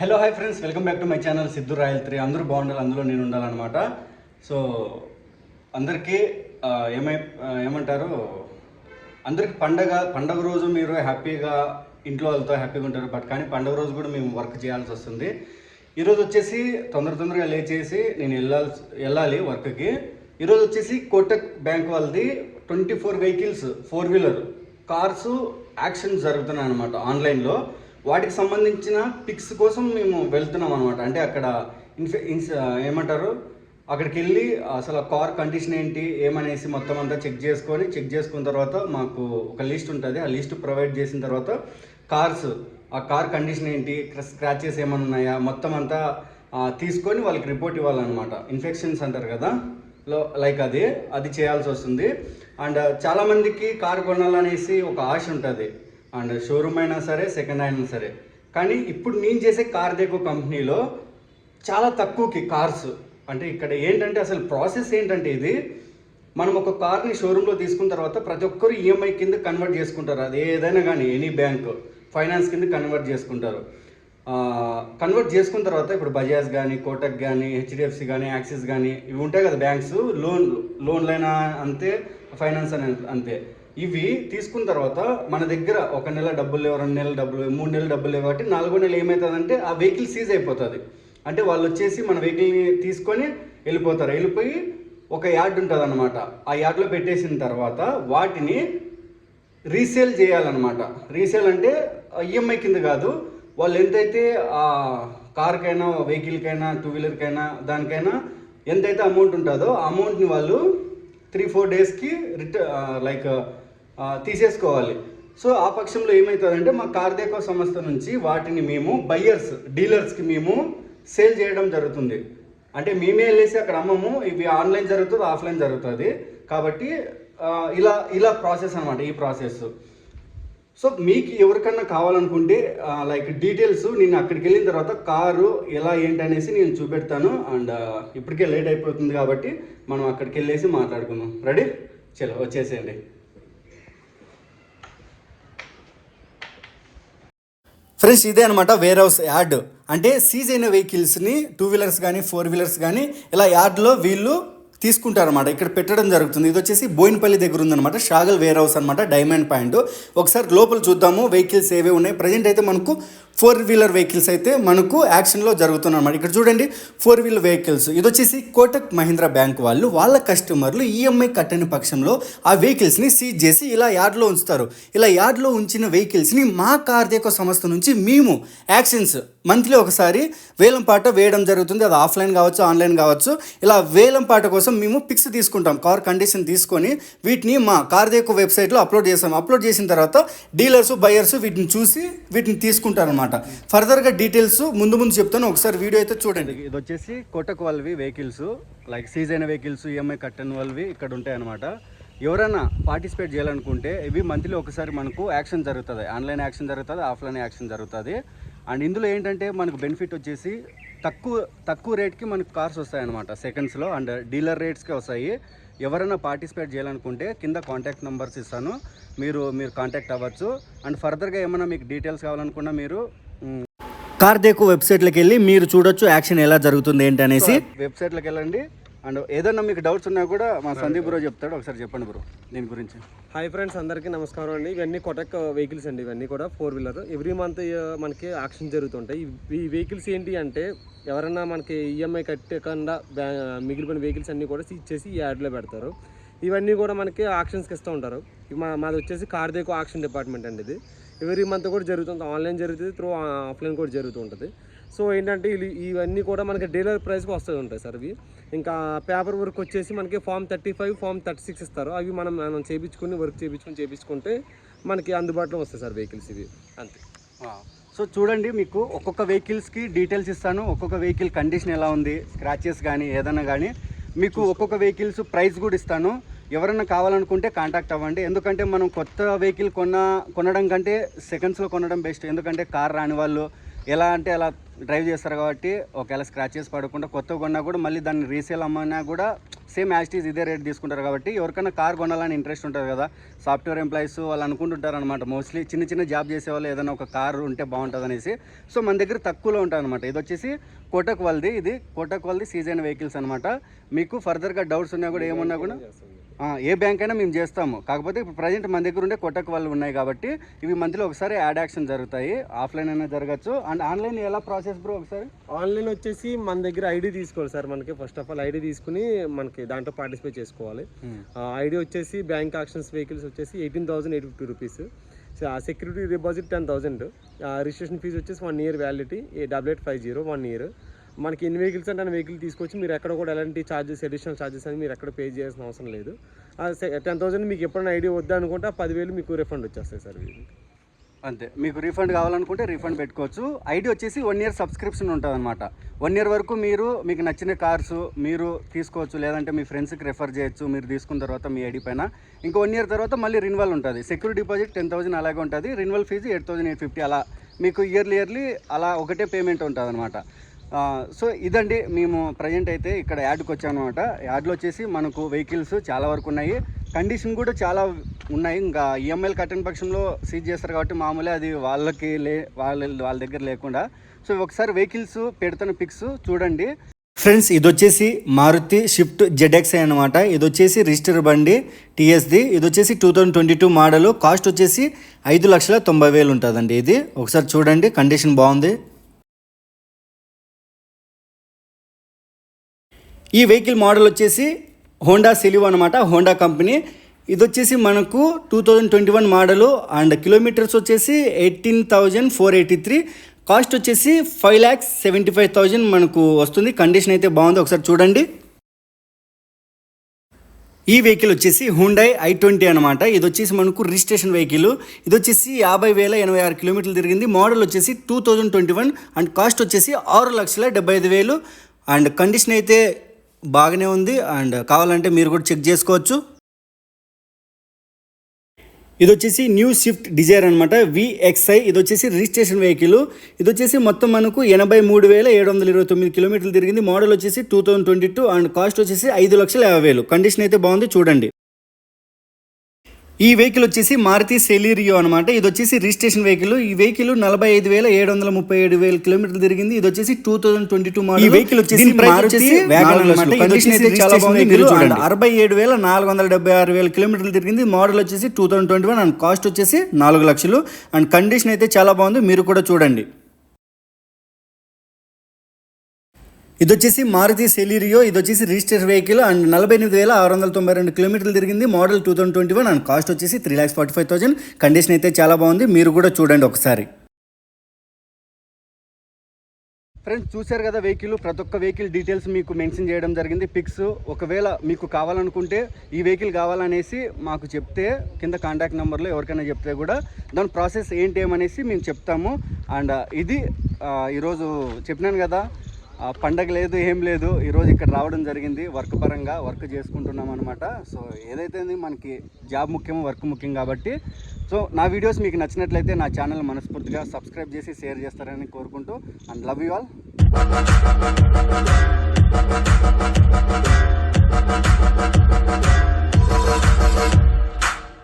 Hello hi friends welcome back to my channel Siddhu royal three అందరూ బాగుండాలి అందులో నేను ఉండాలన్నమాట. సో అందరికీ ఏమై ఏమంటారు? అందరికి పండగ పండగ రోజు మీరు హ్యాపీగా ఇంట్లో వాళ్ళతో హ్యాపీగా ఉంటారు. బట్ కానీ పండగ రోజు కూడా మేము వర్క్ చేయాల్సి వస్తుంది. ఈరోజు వచ్చేసి తొందర తొందరగా లేచేసి నేను వెళ్ళాల్సి వెళ్ళాలి వర్క్కి. ఈరోజు వచ్చేసి కోటక్ బ్యాంక్ వాళ్ళది twenty four vehicles four wheeler cars auction జరుగుతున్నాయి అనమాట ఆన్లైన్లో. వాటికి సంబంధించిన పిక్స్ కోసం మేము వెళ్తున్నాం అనమాట అంటే అక్కడ ఇన్ఫె ఇన్స్ ఏమంటారు? అక్కడికి వెళ్ళి అసలు ఆ కార్ కండిషన్ ఏంటి ఏమనేసి మొత్తం అంతా చెక్ చేసుకొని చెక్ చేసుకున్న తర్వాత మాకు ఒక లిస్ట్ ఉంటుంది. ఆ లిస్ట్ ప్రొవైడ్ చేసిన తర్వాత కార్స్ ఆ కార్ కండిషన్ ఏంటి స్క్రాచెస్ ఏమైనా ఉన్నాయా మొత్తం అంతా తీసుకొని వాళ్ళకి రిపోర్ట్ ఇవ్వాలన్నమాట. ఇన్ఫెక్షన్స్ అంటారు కదా? లో లైక్ అది అది చేయాల్సి వస్తుంది. అండ్ చాలామందికి కార్ కొనాలనేసి ఒక ఆశ ఉంటుంది. అండ్ షోరూమ్ అయినా సరే సెకండ్ అయినా సరే. కానీ ఇప్పుడు నేను చేసే కార్ దేకో కంపెనీలో చాలా తక్కువకి కార్స్. అంటే ఇక్కడ ఏంటంటే అసలు ప్రాసెస్ ఏంటంటే ఇది మనం ఒక కార్ని షోరూంలో తీసుకున్న తర్వాత ప్రతి ఒక్కరు ఈఎంఐ కింద కన్వర్ట్ చేసుకుంటారు. అది ఏదైనా కానీ ఎనీ బ్యాంక్ ఫైనాన్స్ కింద కన్వర్ట్ చేసుకుంటారు. కన్వర్ట్ చేసుకున్న తర్వాత ఇప్పుడు బజాజ్ కానీ కోటక్ కానీ హెచ్డిఎఫ్సి కానీ యాక్సిస్ కానీ ఇవి ఉంటాయి కదా బ్యాంక్స్ లోన్ లోన్లైనా అంతే ఫైనాన్స్ అని అంతే. ఇవి తీసుకున్న తర్వాత మన దగ్గర ఒక నెల డబ్బులు లేవు రెండు నెలలు డబ్బులు మూడు నెలలు డబ్బులు లేవు కాబట్టి నాలుగో నెల ఏమవుతుందంటే ఆ వెహికల్ సీజ్ అయిపోతుంది. అంటే వాళ్ళు వచ్చేసి మన వెహికల్ని తీసుకొని వెళ్ళిపోతారు. వెళ్ళిపోయి ఒక యార్డ్ ఉంటుంది అనమాట ఆ యార్డ్లో పెట్టేసిన తర్వాత వాటిని రీసేల్ చేయాలన్నమాట. రీసేల్ అంటే ఈఎంఐ కింద కాదు. వాళ్ళు ఎంతైతే ఆ కార్కైనా వెహికల్కైనా టూ వీలర్కైనా దానికైనా ఎంతైతే అమౌంట్ ఉంటుందో ఆ అమౌంట్ని వాళ్ళు త్రీ ఫోర్ డేస్కి రిట లైక్ తీసేసుకోవాలి. సో ఆ పక్షంలో ఏమవుతుందంటే మా కార్దేకో సంస్థ నుంచి వాటిని మేము బయ్యర్స్ డీలర్స్కి మేము సేల్ చేయడం జరుగుతుంది. అంటే మేమే వెళ్ళేసి అక్కడ అమ్మము ఇవి ఆన్లైన్ జరుగుతుంది ఆఫ్లైన్ జరుగుతుంది. కాబట్టి ఇలా ఇలా ప్రాసెస్ అనమాట ఈ ప్రాసెస్ సో మీకు ఎవరికన్నా కావాలనుకుంటే లైక్ డీటెయిల్స్ నేను అక్కడికి వెళ్ళిన తర్వాత కారు ఎలా ఏంటి అనేసి నేను చూపెడతాను. అండ్ ఇప్పటికే లేట్ అయిపోతుంది కాబట్టి మనం అక్కడికి వెళ్ళేసి మాట్లాడుకుందాం. రెడీ చలో వచ్చేసేయండి. ఫ్రెండ్స్ ఇదే అనమాట వేర్ హౌస్ యాడ్ అంటే సీజ్ అయిన వెహికల్స్ని టూ వీలర్స్ కానీ ఫోర్ వీలర్స్ కానీ ఇలా యార్డ్లో వీళ్ళు తీసుకుంటారనమాట ఇక్కడ పెట్టడం జరుగుతుంది. ఇది వచ్చేసి బోయినపల్లి దగ్గర ఉందన్నమాట. షాగల్ వేర్ హౌస్ అనమాట డైమండ్ పాయింట్. ఒకసారి లోపల చూద్దాము. వెహికల్స్ ఏవే ఉన్నాయి. ప్రజెంట్ అయితే మనకు ఫోర్ వీలర్ వెహికల్స్ అయితే మనకు యాక్షన్లో జరుగుతున్నమాట ఇక్కడ చూడండి ఫోర్ వీలర్ వెహికల్స్. ఇది వచ్చేసి కోటక్ మహీంద్రా బ్యాంక్ వాళ్ళు వాళ్ళ కస్టమర్లు ఈఎంఐ కట్టని పక్షంలో ఆ వెహికల్స్ని సీజ్ చేసి ఇలా యార్డ్లో ఉంచుతారు. ఇలా యార్డ్లో ఉంచిన వెహికల్స్ని మా కార్దేకో సంస్థ నుంచి మేము యాక్షన్స్ మంత్లీ ఒకసారి వేలం పాట వేయడం జరుగుతుంది. అది ఆఫ్లైన్ కావచ్చు ఆన్లైన్ కావచ్చు. ఇలా వేలం పాట కోసం మేము పిక్స్ తీసుకుంటాం. కార్ కండిషన్ తీసుకొని వీటిని మా కార్దేకో వెబ్సైట్లో అప్లోడ్ చేస్తాం. అప్లోడ్ చేసిన తర్వాత డీలర్స్ బయర్స్ వీటిని చూసి వీటిని అనమాట ఫర్దర్గా డీటెయిల్స్ ముందు ముందు చెప్తాను ఒకసారి వీడియో అయితే చూడండి. ఇది వచ్చేసి కోటక్ వాళ్ళవి వెహికల్స్ లైక్ సీజ్ అయిన వెహికల్స్ ఈఎంఐ కట్టని వాళ్ళవి ఇక్కడ ఉంటాయి అనమాట ఎవరైనా పార్టిసిపేట్ చేయాలనుకుంటే ఇవి మంత్లీ ఒకసారి మనకు యాక్షన్ జరుగుతుంది. ఆన్లైన్ యాక్షన్ జరుగుతుంది ఆఫ్లైన్ యాక్షన్ జరుగుతుంది. అండ్ ఇందులో ఏంటంటే మనకు బెనిఫిట్ వచ్చేసి తక్కువ తక్కువ రేట్కి మనకు కార్స్ వస్తాయి అనమాట సెకండ్స్లో అండ్ డీలర్ రేట్స్కే వస్తాయి. ఎవరైనా పార్టిసిపేట్ చేయాలనుకుంటే కింద కాంటాక్ట్ నెంబర్స్ ఇస్తాను. మీరు మీరు కాంటాక్ట్ అవ్వచ్చు. అండ్ ఫర్దర్గా ఏమైనా మీకు డీటెయిల్స్ కావాలనుకున్నా మీరు కార్దేకు వెబ్సైట్లోకి వెళ్ళి మీరు చూడొచ్చు యాక్షన్ ఎలా జరుగుతుంది ఏంటి అనేసి వెబ్సైట్లోకి వెళ్ళండి అండ్ ఏదన్నా మీకు డౌట్స్ ఉన్నా కూడా మా సందీప్ బ్రో చెప్తాడు ఒకసారి చెప్పండి బ్రో దీని గురించి. హాయ్ ఫ్రెండ్స్ అందరికీ నమస్కారం అండి. ఇవన్నీ కొటక్ వెహికల్స్ అండి ఇవన్నీ కూడా ఫోర్ వీలర్ ఎవ్రీ మంత్ మనకి ఆక్షన్ జరుగుతుంటాయి. ఈ- ఈ వెహికల్స్ ఏంటి అంటే ఎవరైనా మనకి ఈఎంఐ కట్టకుండా బ్యా- మిగిలిపోయిన వెహికల్స్ అన్నీ కూడా సీజ్ చేసి ఈ యాడ్లో పెడతారు. ఇవన్నీ కూడా మనకి ఆక్షన్స్కి ఇస్తూ ఉంటారు. మా మాది వచ్చేసి కార్దేకో ఆక్షన్ డిపార్ట్మెంట్ అండి ఇది. ఎవ్రీ మంత్ కూడా జరుగుతుంది. ఆన్లైన్ జరుగుతుంది త్రూ ఆఫ్లైన్ కూడా జరుగుతూ ఉంటుంది. సో ఏంటంటే ఇవన్నీ కూడా మనకి డీలర్ ప్రైస్కి వస్తూ ఉంటాయి సార్ ఇవి. ఇంకా పేపర్ వర్క్ వచ్చేసి మనకి form thirty five form thirty six ఇస్తారు. అవి మనం మనం చేయించుకుని వర్క్ చేయించుకుని చేయించుకుంటే మనకి అందుబాటులో వస్తాయి సార్ వెహికల్స్ ఇవి. అంతే. సో చూడండి మీకు ఒక్కొక్క వెహికల్స్కి డీటెయిల్స్ ఇస్తాను. ఒక్కొక్క వెహికల్ కండిషన్ ఎలా ఉంది స్క్రాచెస్ కానీ ఏదైనా కానీ మీకు ఒక్కొక్క వెహికల్స్ ప్రైస్ కూడా ఇస్తాను. ఎవరైనా కావాలనుకుంటే కాంటాక్ట్ అవ్వండి. ఎందుకంటే మనం కొత్త వెహికల్ కొన్న కొనడం కంటే సెకండ్స్లో కొనడం బెస్ట్ ఎందుకంటే కార్ రాని వాళ్ళు ఎలా అంటే అలా డ్రైవ్ చేస్తారు కాబట్టి ఒకవేళ స్క్రాచెస్ పడకుండా కొత్తగా కొన్నా కూడా మళ్ళీ దాన్ని రీసేల్ అమ్మన్నా కూడా సేమ్ యాజిటీస్ ఇదే రేట్ తీసుకుంటారు కాబట్టి ఎవరికైనా కార్ కొనాలని ఇంట్రెస్ట్ ఉంటుంది కదా. సాఫ్ట్వేర్ ఎంప్లాయీస్ వాళ్ళు అనుకుంటుంటారు అనమాట మోస్ట్లీ చిన్న చిన్న జాబ్ చేసే వాళ్ళు ఏదైనా ఒక కార్ ఉంటే బాగుంటుంది అనేసి సో మన దగ్గర తక్కువలో ఉంటుంది అనమాట ఇది వచ్చేసి కోటక్ వాళ్ళది. ఇది కోటక్ వాళ్ళది సీజన్ వెహికల్స్ అనమాట మీకు ఫర్దర్గా డౌట్స్ ఉన్నా కూడా ఏమున్నా కూడా ఏ బ్యాంక్ అయినా మేము చేస్తాము. కాకపోతే ఇప్పుడు ప్రజెంట్ మన దగ్గర ఉండే కొట్టక వాళ్ళు ఉన్నాయి కాబట్టి ఇవి మంత్లీ ఒకసారి యాడ్ యాక్షన్ జరుగుతాయి. ఆఫ్లైన్ అయినా జరగచ్చు. అండ్ ఆన్లైన్ ఎలా ప్రాసెస్ బ్రో ఒకసారి? ఆన్లైన్ వచ్చేసి మన దగ్గర ఐడి తీసుకోవాలి సార్ మనకి. ఫస్ట్ ఆఫ్ ఆల్ ఐడి తీసుకుని మనకి దాంట్లో పార్టిసిపేట్ చేసుకోవాలి. ఐడి వచ్చేసి బ్యాంక్ ఆక్షన్స్ వెహికల్స్ వచ్చేసి eighteen thousand eight fifty rupees security deposit ten thousand registration fee వచ్చేసి one year validity double eight five zero one year మనకి ఎన్ని వెహికల్స్ అంటే అన్ని వెహికల్ తీసుకొచ్చి మీరు ఎక్కడ కూడా ఎలాంటి ఛార్జెస్ అడిషనల్ ఛార్జెస్ అని మీరు ఎక్కడ పే చేయాల్సిన అవసరం లేదు. టెన్ థౌసండ్ మీకు ఎప్పుడైనా ఐడియా వద్దా అనుకుంటే ఆ పదివేలు మీకు రిఫండ్ వచ్చేస్తాయి సార్ అంతే. మీకు రీఫండ్ కావాలనుకుంటే రీఫండ్ పెట్టుకోవచ్చు. ఐడి వచ్చేసి వన్ ఇయర్ సబ్స్క్రిప్షన్ ఉంటుంది అనమాట వన్ ఇయర్ వరకు మీరు మీకు నచ్చిన కార్స్ మీరు తీసుకోవచ్చు లేదంటే మీ ఫ్రెండ్స్కి రెఫర్ చేయొచ్చు మీరు తీసుకున్న తర్వాత మీ ఐడి పైన. ఇంకో వన్ ఇయర్ తర్వాత మళ్ళీ రిన్వల్ ఉంటుంది. సెక్యూరిటీ డిపాజిట్ టెన్ థౌసండ్ అలాగే ఉంటుంది. Renewal fee eight thousand eight fifty అలా మీకు ఇయర్లీ ఇయర్లీ అలా ఒకటే పేమెంట్ ఉంటుంది అనమాట సో ఇదండి మేము ప్రజెంట్ అయితే ఇక్కడ యాడ్కి వచ్చాము అనమాట యాడ్లో వచ్చేసి మనకు వెహికల్స్ చాలా వరకు ఉన్నాయి. కండిషన్ కూడా చాలా ఉన్నాయి. ఇంకా ఈఎంఐలు కట్టిన పక్షంలో సీజ్ చేస్తారు కాబట్టి మామూలే అది వాళ్ళకి లే వాళ్ళ వాళ్ళ దగ్గర లేకుండా. సో ఒకసారి వెహికల్స్ పెడుతున్న పిక్స్ చూడండి. ఫ్రెండ్స్ ఇది వచ్చేసి మారుతి షిఫ్ట్ జెడ్ఎక్స్ అనమాట ఇది వచ్చేసి రిజిస్టర్ బండి టీఎస్ది ఇది వచ్చేసి two thousand twenty two model cost వచ్చేసి ఐదు లక్షల తొంభై వేలు ఉంటుందండి ఇది. ఒకసారి చూడండి కండిషన్ బాగుంది. ఈ వెహికల్ మోడల్ వచ్చేసి హోండా సెలివ్ అనమాట హోండా కంపెనీ. ఇది వచ్చేసి మనకు two thousand twenty one model and kilometres వచ్చేసి eighteen thousand four eighty three. Cost వచ్చేసి five lakhs seventy five thousand మనకు వస్తుంది. కండిషన్ అయితే బాగుంది. ఒకసారి చూడండి. ఈ వెహికల్ వచ్చేసి హుండై ఐ ట్వంటీ అనమాట ఇది వచ్చేసి మనకు రిజిస్ట్రేషన్ వెహికల్. ఇది వచ్చేసి యాభై వేల ఎనభై ఆరు కిలోమీటర్లు తిరిగింది. మోడల్ వచ్చేసి two thousand twenty one and cost వచ్చేసి ఆరు లక్షల డెబ్బై ఐదు వేలు. అండ్ కండిషన్ అయితే బాగానే ఉంది అండ్ కావాలంటే మీరు కూడా చెక్ చేసుకోవచ్చు. ఇది వచ్చేసి న్యూ స్విఫ్ట్ డిజైర్ అనమాట విఎక్స్ఐ ఇది వచ్చేసి రిజిస్ట్రేషన్ వెహికల్. ఇది వచ్చేసి మొత్తం మనకు ఎనభై మూడు వేల ఏడు వందల ఇరవై తొమ్మిది కిలోమీటర్లు తిరిగింది. మోడల్ వచ్చేసి two thousand twenty two and cost వచ్చేసి ఐదు లక్షల యాభై వేలు. కండిషన్ అయితే బాగుంది చూడండి. ఈ వెహికల్ వచ్చేసి మారుతి సెలీరియో అనమాట ఇది వచ్చేసి రిజిస్ట్రేషన్ వెహికల్. ఈ వెహికల్ నలభై ఐదు వేల ఏడు వందల ముప్పై ఏడు వేల కిలోమీటర్లు తిరిగింది. ఇది వచ్చేసి two thousand twenty two model. ఈ వెహికల్ వచ్చేసి మారుతి కండిషన్ అయితే చాలా బాగుంది. మీరు చూడండి. అరవై ఏడు వేల నాలుగు వందల డెబ్బై ఆరు వేల కిలోమీటర్లు తిరిగింది. మోడల్ వచ్చేసి two thousand twenty one and cost వచ్చేసి నాలుగు లక్షలు. అండ్ కండిషన్ అయితే చాలా బాగుంది. మీరు కూడా చూడండి. ఇది వచ్చేసి మారుతి సెలీరియో ఇది వచ్చేసి రిజిస్టర్ వెహికల్ అండ్ నలభై ఎనిమిది వేల ఆరు వందల తొంభై రెండు కిలోమీటర్లు తిరిగింది model two thousand twenty one and cost వచ్చేసి three lakhs forty five thousand. Condition అయితే చాలా బాగుంది. మీరు కూడా చూడండి ఒకసారి. ఫ్రెండ్స్ చూశారు కదా వెహికల్? ప్రతి ఒక్క వెహికల్ డీటెయిల్స్ మీకు మెన్షన్ చేయడం జరిగింది. పిక్స్ ఒకవేళ మీకు కావాలనుకుంటే ఈ వెహికల్ కావాలనేసి మాకు చెప్తే కింద కాంటాక్ట్ నెంబర్లో ఎవరికైనా చెప్తే కూడా దాని ప్రాసెస్ ఏంటి ఏమనేసి మేము చెప్తాము. అండ్ ఇది ఈరోజు చెప్పినాను కదా పండగ లేదు ఏం లేదు. ఈరోజు ఇక్కడ రావడం జరిగింది. వర్క్ పరంగా వర్క్ చేసుకుంటున్నాం అనమాట సో ఏదైతే మనకి జాబ్ ముఖ్యమో వర్క్ ముఖ్యం కాబట్టి. సో నా వీడియోస్ మీకు నచ్చినట్లయితే నా ఛానల్ మనస్ఫూర్తిగా సబ్స్క్రైబ్ చేసి షేర్ చేస్తారని కోరుకుంటూ. And love you all.